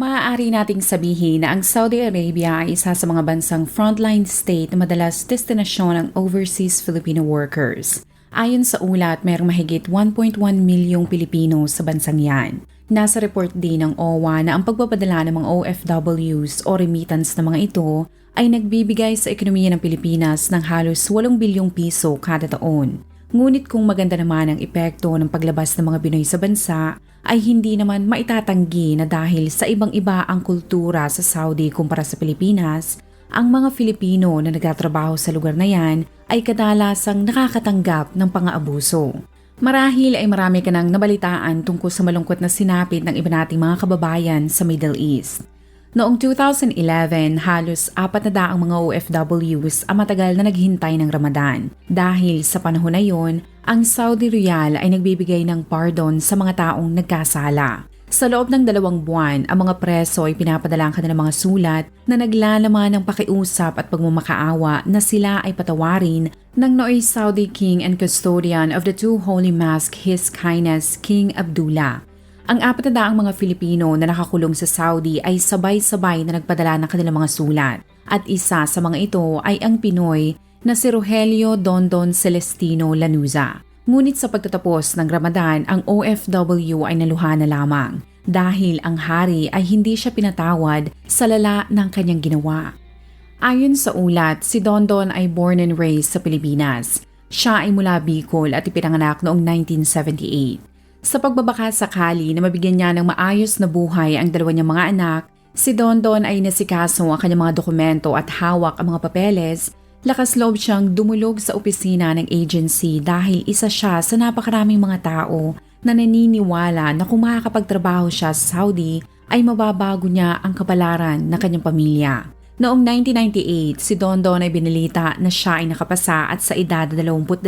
Maaari nating sabihin na ang Saudi Arabia ay isa sa mga bansang frontline state na madalas destinasyon ng overseas Filipino workers. Ayon sa ulat, mayroong mahigit 1.1 milyong Pilipino sa bansang yan. Nasa report din ng OWA na ang pagpapadala ng mga OFWs o remittance na mga ito ay nagbibigay sa ekonomiya ng Pilipinas ng halos 8 bilyong piso kada taon. Ngunit kung maganda naman ang epekto ng paglabas ng mga Pinoy sa bansa, ay hindi naman maitatanggi na dahil sa ibang-iba ang kultura sa Saudi kumpara sa Pilipinas, ang mga Filipino na nagtatrabaho sa lugar na yan ay kadalasang nakakatanggap ng pang-aabuso. Marahil ay marami ka nang nabalitaan tungkol sa malungkot na sinapit ng iba nating mga kababayan sa Middle East. Noong 2011, halos apat na daang mga OFWs ang matagal na naghintay ng Ramadan. Dahil sa panahon na yon, ang Saudi Riyal ay nagbibigay ng pardon sa mga taong nagkasala. Sa loob ng dalawang buwan, ang mga preso ay pinapadala ang kanilang mga sulat na naglalaman ng pakiusap at pagmamakaawa na sila ay patawarin ng Nooy Saudi King and Custodian of the Two Holy Mosque His Kindness King Abdullah. Ang apat na daang mga Filipino na nakakulong sa Saudi ay sabay-sabay na nagpadala ng kanilang mga sulat. At isa sa mga ito ay ang Pinoy na si Rogelio Dondon Celestino Lanuza. Ngunit sa pagtatapos ng Ramadan, ang OFW ay naluha na lamang dahil ang hari ay hindi siya pinatawad sa lala ng kanyang ginawa. Ayon sa ulat, si Dondon ay born and raised sa Pilipinas. Siya ay mula Bicol at ipinanganak noong 1978. Sa pagbabaka sakali na mabigyan niya ng maayos na buhay ang dalawa niyang mga anak, si Dondon ay nasikaso ang kanyang mga dokumento at hawak ang mga papeles, lakas loob siyang dumulog sa opisina ng agency dahil isa siya sa napakaraming mga tao na naniniwala na kung makakapagtrabaho siya sa Saudi ay mababago niya ang kapalaran ng kanyang pamilya. Noong 1998, si Dondon ay binalita na siya ay nakapasa at sa edad 22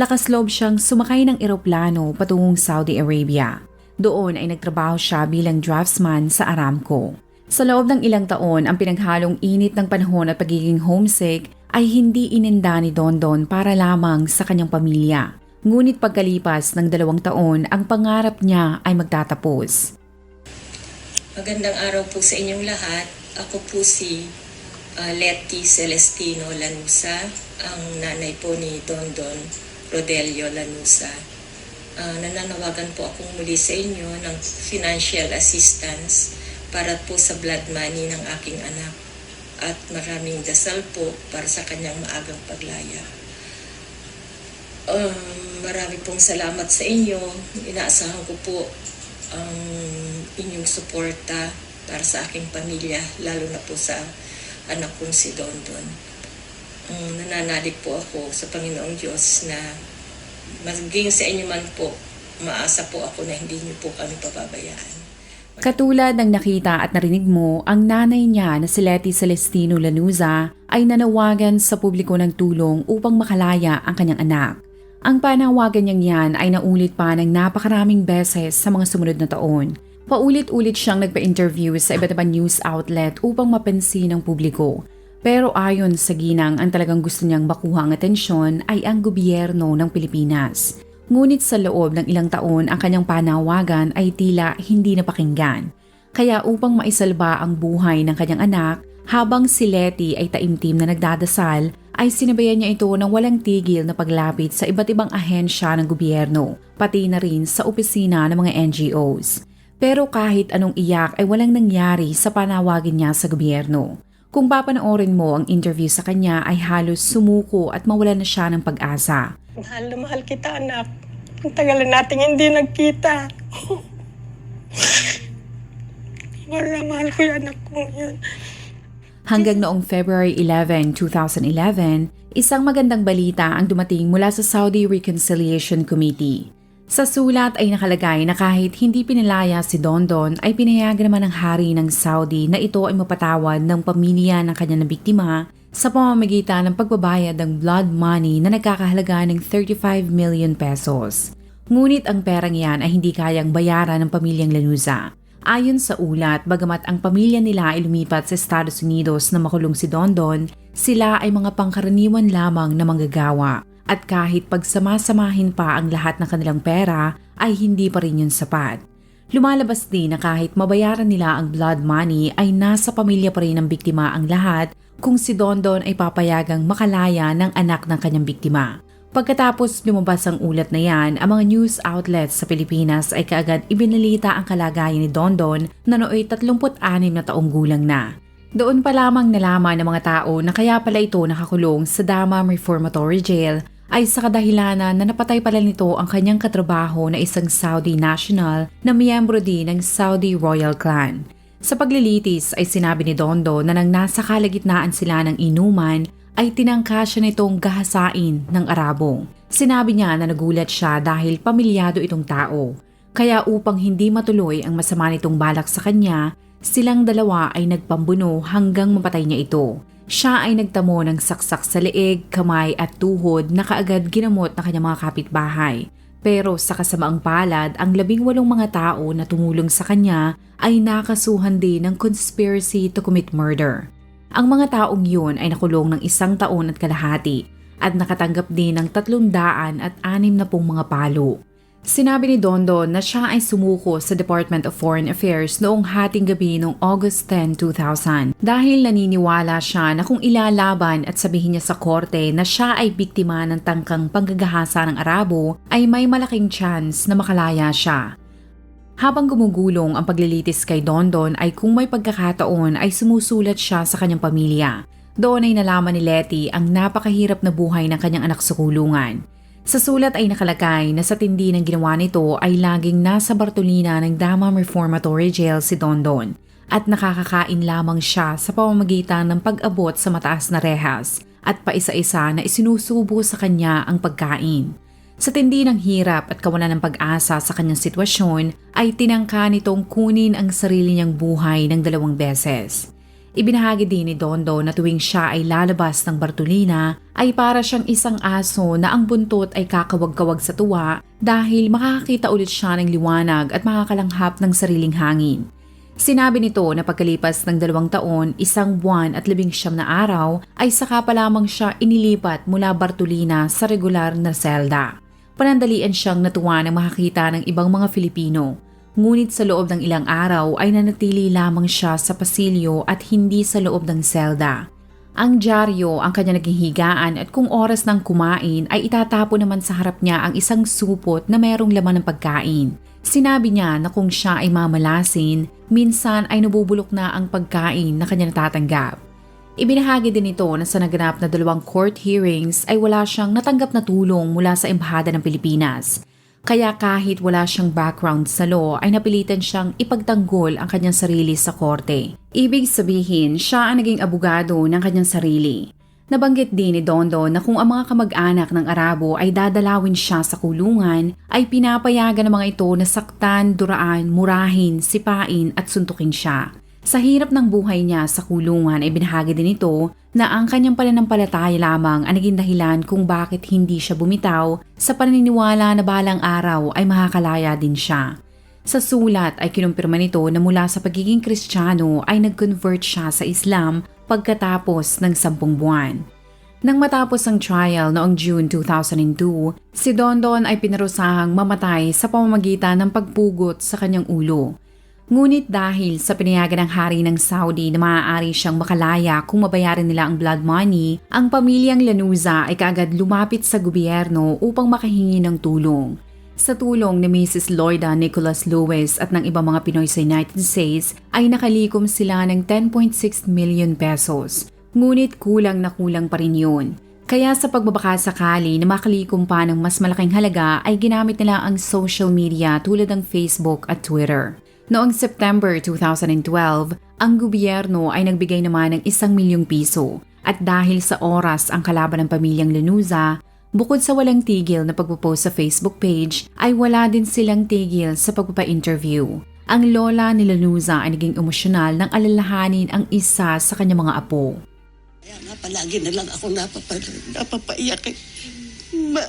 lakas loob siyang sumakay ng eroplano patungong Saudi Arabia. Doon ay nagtrabaho siya bilang draftsman sa Aramco. Sa loob ng ilang taon, ang pinaghalong init ng panahon at pagiging homesick ay hindi ininda ni Dondon para lamang sa kanyang pamilya. Ngunit pagkalipas ng dalawang taon, ang pangarap niya ay magtatapos. Magandang araw po sa inyong lahat. Ako po si uh, Letty Celestino Lanusa, ang nanay po ni Dondon Rodelio Lanusa. Uh, nananawagan po akong muli sa inyo ng financial assistance para po sa blood money ng aking anak at maraming dasal po para sa kanyang maagang paglaya. Um, marami pong salamat sa inyo. Inaasahan ko po ang inyong suporta para sa aking pamilya, lalo na po sa anak kong si Dondon um, nananalig po ako sa Panginoong Diyos na maging sa inyo man po, maasa po ako na hindi niyo po kami pababayaan. Katulad ng nakita at narinig mo, ang nanay niya na si Letty Celestino Lanuza ay nanawagan sa publiko ng tulong upang makalaya ang kanyang anak. Ang panawagan niyang yan ay naulit pa ng napakaraming beses sa mga sumunod na taon. Paulit-ulit siyang nagpa-interview sa iba't ibang news outlet upang mapansin ng publiko pero ayon sa ginang, ang talagang gusto niyang makuha ang atensyon ay ang gobyerno ng Pilipinas. Ngunit sa loob ng ilang taon, ang kanyang panawagan ay tila hindi napakinggan. Kaya upang maisalba ang buhay ng kanyang anak, habang si Letty ay taimtim na nagdadasal, ay sinabayan niya ito ng walang tigil na paglapit sa iba't ibang ahensya ng gobyerno, pati na rin sa opisina ng mga NGOs. Pero kahit anong iyak ay walang nangyari sa panawagin niya sa gobyerno. Kung papanoorin mo ang interview sa kanya ay halos sumuko at mawala na siya ng pag-asa. Mahal na mahal kita anak. Ang tagal na natin hindi nagkita. mahal na mahal ko yung anak ko yun. Hanggang noong February 11, 2011, isang magandang balita ang dumating mula sa Saudi Reconciliation Committee. Sa sulat ay nakalagay na kahit hindi pinalaya si Dondon ay pinayagan naman ng hari ng Saudi na ito ay mapatawad ng pamilya ng kanyang nabiktima sa pamamagitan ng pagbabayad ng blood money na nagkakahalaga ng 35 million pesos. Ngunit ang perang yan ay hindi kayang bayaran ng pamilyang Lanuza. Ayon sa ulat, bagamat ang pamilya nila ay lumipat sa Estados Unidos na makulong si Dondon, sila ay mga pangkaraniwan lamang na manggagawa. At kahit pagsamasamahin pa ang lahat ng kanilang pera, ay hindi pa rin yun sapat. Lumalabas din na kahit mabayaran nila ang blood money ay nasa pamilya pa rin ng biktima ang lahat kung si Dondon ay papayagang makalaya ng anak ng kanyang biktima. Pagkatapos lumabas ang ulat na yan, ang mga news outlets sa Pilipinas ay kaagad ibinalita ang kalagayan ni Dondon na nooy 36 na taong gulang na. Doon pa lamang nalaman ng mga tao na kaya pala ito nakakulong sa Damam Reformatory Jail ay sa kadahilanan na napatay pala nito ang kanyang katrabaho na isang Saudi national na miyembro din ng Saudi Royal Clan. Sa paglilitis ay sinabi ni Dondo na nang nasa kalagitnaan sila ng inuman ay tinangka siya nitong gahasain ng Arabo. Sinabi niya na nagulat siya dahil pamilyado itong tao. Kaya upang hindi matuloy ang masama nitong balak sa kanya, silang dalawa ay nagpambuno hanggang mapatay niya ito. Siya ay nagtamo ng saksak sa leeg, kamay at tuhod na kaagad ginamot ng kanyang mga kapitbahay. Pero sa kasamaang palad, ang labing walong mga tao na tumulong sa kanya ay nakasuhan din ng conspiracy to commit murder. Ang mga taong yun ay nakulong ng isang taon at kalahati at nakatanggap din ng tatlong daan at anim na pong mga palo. Sinabi ni Dondo na siya ay sumuko sa Department of Foreign Affairs noong hating gabi noong August 10, 2000 dahil naniniwala siya na kung ilalaban at sabihin niya sa korte na siya ay biktima ng tangkang panggagahasa ng Arabo ay may malaking chance na makalaya siya. Habang gumugulong ang paglilitis kay Dondon ay kung may pagkakataon ay sumusulat siya sa kanyang pamilya. Doon ay nalaman ni Letty ang napakahirap na buhay ng kanyang anak sa kulungan. Sa sulat ay nakalagay na sa tindi ng ginawa nito ay laging nasa Bartolina ng Damam Reformatory Jail si Dondon at nakakakain lamang siya sa pamamagitan ng pag-abot sa mataas na rehas at paisa-isa na isinusubo sa kanya ang pagkain. Sa tindi ng hirap at kawalan ng pag-asa sa kanyang sitwasyon ay tinangka nitong kunin ang sarili niyang buhay ng dalawang beses. Ibinahagi din ni Dondo na tuwing siya ay lalabas ng Bartolina ay para siyang isang aso na ang buntot ay kakawag-kawag sa tuwa dahil makakakita ulit siya ng liwanag at makakalanghap ng sariling hangin. Sinabi nito na pagkalipas ng dalawang taon, isang buwan at labing siyam na araw ay saka pa lamang siya inilipat mula Bartolina sa regular na selda. Panandalian siyang natuwa na makakita ng ibang mga Filipino Ngunit sa loob ng ilang araw ay nanatili lamang siya sa pasilyo at hindi sa loob ng selda. Ang dyaryo ang kanya naging higaan at kung oras ng kumain ay itatapo naman sa harap niya ang isang supot na merong laman ng pagkain. Sinabi niya na kung siya ay mamalasin, minsan ay nabubulok na ang pagkain na kanya natatanggap. Ibinahagi din ito na sa naganap na dalawang court hearings ay wala siyang natanggap na tulong mula sa Embahada ng Pilipinas. Kaya kahit wala siyang background sa law ay napilitan siyang ipagtanggol ang kanyang sarili sa korte. Ibig sabihin, siya ang naging abogado ng kanyang sarili. Nabanggit din ni Dondo na kung ang mga kamag-anak ng Arabo ay dadalawin siya sa kulungan, ay pinapayagan ng mga ito na saktan, duraan, murahin, sipain at suntukin siya. Sa hirap ng buhay niya sa kulungan ay binahagi din ito na ang kanyang pananampalataya lamang ang naging dahilan kung bakit hindi siya bumitaw sa paniniwala na balang araw ay makakalaya din siya. Sa sulat ay kinumpirma nito na mula sa pagiging kristyano ay nag-convert siya sa Islam pagkatapos ng sampung buwan. Nang matapos ang trial noong June 2002, si Dondon ay pinarusahang mamatay sa pamamagitan ng pagpugot sa kanyang ulo. Ngunit dahil sa pinayagan ng hari ng Saudi na maaari siyang makalaya kung mabayaran nila ang blood money, ang pamilyang Lanuza ay kaagad lumapit sa gobyerno upang makahingi ng tulong. Sa tulong ni Mrs. Lloyda Nicholas Lewis at ng ibang mga Pinoy sa United States ay nakalikom sila ng 10.6 million pesos. Ngunit kulang na kulang pa rin yun. Kaya sa pagbabaka sakali na makalikom pa ng mas malaking halaga ay ginamit nila ang social media tulad ng Facebook at Twitter. Noong September 2012, ang gobyerno ay nagbigay naman ng isang milyong piso at dahil sa oras ang kalaban ng pamilyang Lanuza, Bukod sa walang tigil na pagpo-post sa Facebook page, ay wala din silang tigil sa pagpapa-interview. Ang lola ni Lanuza ay naging emosyonal nang alalahanin ang isa sa kanyang mga apo. Kaya nga palagi na lang ako napapa, napapaiyak eh. Ma...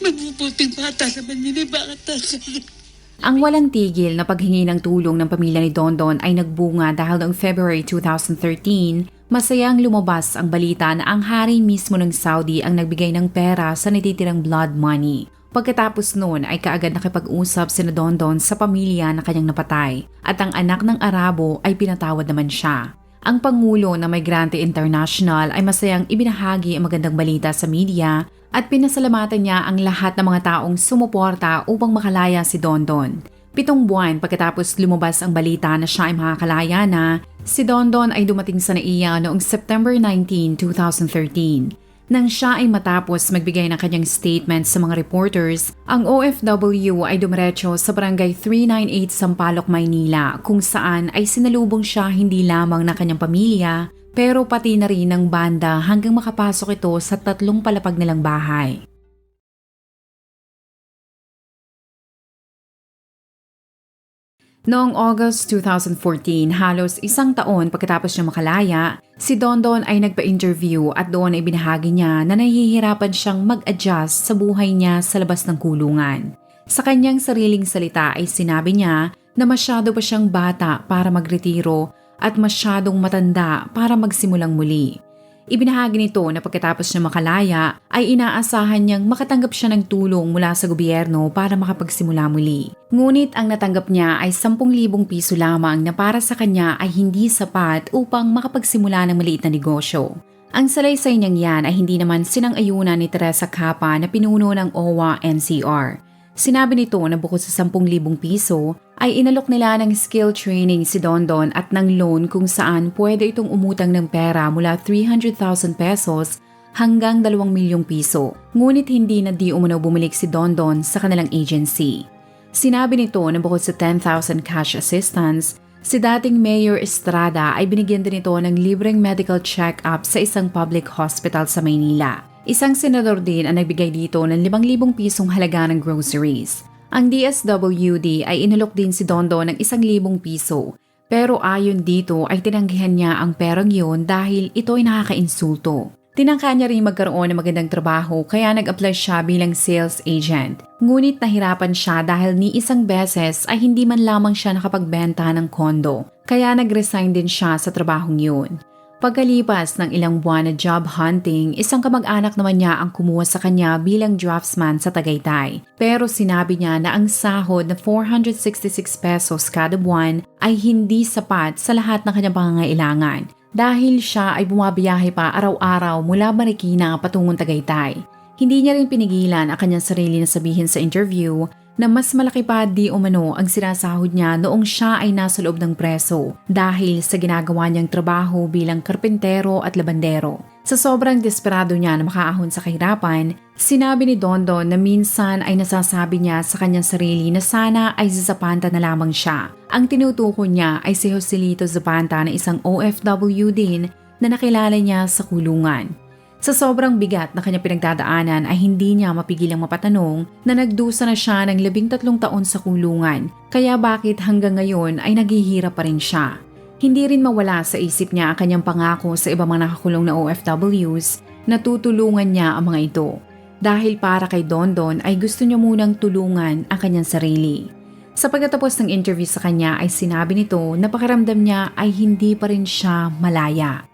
Mabubuting bata naman yun eh. Bakit? Ang walang tigil na paghingi ng tulong ng pamilya ni Dondon ay nagbunga dahil noong February 2013, masayang lumabas ang balita na ang hari mismo ng Saudi ang nagbigay ng pera sa natitirang blood money. Pagkatapos noon ay kaagad nakipag-usap si Dondon sa pamilya na kanyang napatay at ang anak ng Arabo ay pinatawad naman siya. Ang Pangulo ng Migrante International ay masayang ibinahagi ang magandang balita sa media at pinasalamatan niya ang lahat ng mga taong sumuporta upang makalaya si Dondon. Pitong buwan pagkatapos lumabas ang balita na siya ay makakalaya na, si Dondon ay dumating sa naiya noong September 19, 2013. Nang siya ay matapos magbigay ng kanyang statement sa mga reporters, ang OFW ay dumiretso sa barangay 398 Sampaloc, Maynila kung saan ay sinalubong siya hindi lamang ng kanyang pamilya pero pati na rin ng banda hanggang makapasok ito sa tatlong palapag nilang bahay. Noong August 2014, halos isang taon pagkatapos niya makalaya, si Dondon ay nagpa-interview at doon ay binahagi niya na nahihirapan siyang mag-adjust sa buhay niya sa labas ng kulungan. Sa kanyang sariling salita ay sinabi niya na masyado pa siyang bata para magretiro at masyadong matanda para magsimulang muli. Ibinahagi nito na pagkatapos niya makalaya ay inaasahan niyang makatanggap siya ng tulong mula sa gobyerno para makapagsimula muli. Ngunit ang natanggap niya ay 10,000 piso lamang na para sa kanya ay hindi sapat upang makapagsimula ng maliit na negosyo. Ang salaysay niyang yan ay hindi naman sinang-ayunan ni Teresa Capa na pinuno ng OWA NCR. Sinabi nito na bukod sa 10,000 piso, ay inalok nila ng skill training si Dondon at ng loan kung saan pwede itong umutang ng pera mula 300,000 pesos hanggang 2 milyong piso. Ngunit hindi na di umano bumalik si Dondon sa kanilang agency. Sinabi nito na bukod sa 10,000 cash assistance, si dating Mayor Estrada ay binigyan din ito ng libreng medical check-up sa isang public hospital sa Maynila. Isang senador din ang nagbigay dito ng 5,000 pisong halaga ng groceries. Ang DSWD ay inalok din si Dondo ng 1,000 piso. Pero ayon dito ay tinanggihan niya ang perang yun dahil ito ay nakakainsulto. Tinangka niya rin magkaroon ng magandang trabaho kaya nag-apply siya bilang sales agent. Ngunit nahirapan siya dahil ni isang beses ay hindi man lamang siya nakapagbenta ng kondo. Kaya nag-resign din siya sa trabahong yun. Pagkalipas ng ilang buwan na job hunting, isang kamag-anak naman niya ang kumuha sa kanya bilang draftsman sa Tagaytay. Pero sinabi niya na ang sahod na 466 pesos kada buwan ay hindi sapat sa lahat ng kanyang pangangailangan dahil siya ay bumabiyahe pa araw-araw mula Marikina patungong Tagaytay. Hindi niya rin pinigilan ang kanyang sarili na sabihin sa interview na mas malaki pa di umano ang sinasahod niya noong siya ay nasa loob ng preso dahil sa ginagawa niyang trabaho bilang karpentero at labandero. Sa sobrang desperado niya na makaahon sa kahirapan, sinabi ni Dondon na minsan ay nasasabi niya sa kanyang sarili na sana ay si Zapanta na lamang siya. Ang tinutukoy niya ay si Joselito Zapanta na isang OFW din na nakilala niya sa kulungan. Sa sobrang bigat na kanya pinagdadaanan ay hindi niya mapigilang mapatanong na nagdusa na siya ng labing tatlong taon sa kulungan, kaya bakit hanggang ngayon ay naghihirap pa rin siya. Hindi rin mawala sa isip niya ang kanyang pangako sa ibang mga nakakulong na OFWs na tutulungan niya ang mga ito. Dahil para kay Dondon ay gusto niya munang tulungan ang kanyang sarili. Sa pagkatapos ng interview sa kanya ay sinabi nito na pakiramdam niya ay hindi pa rin siya malaya.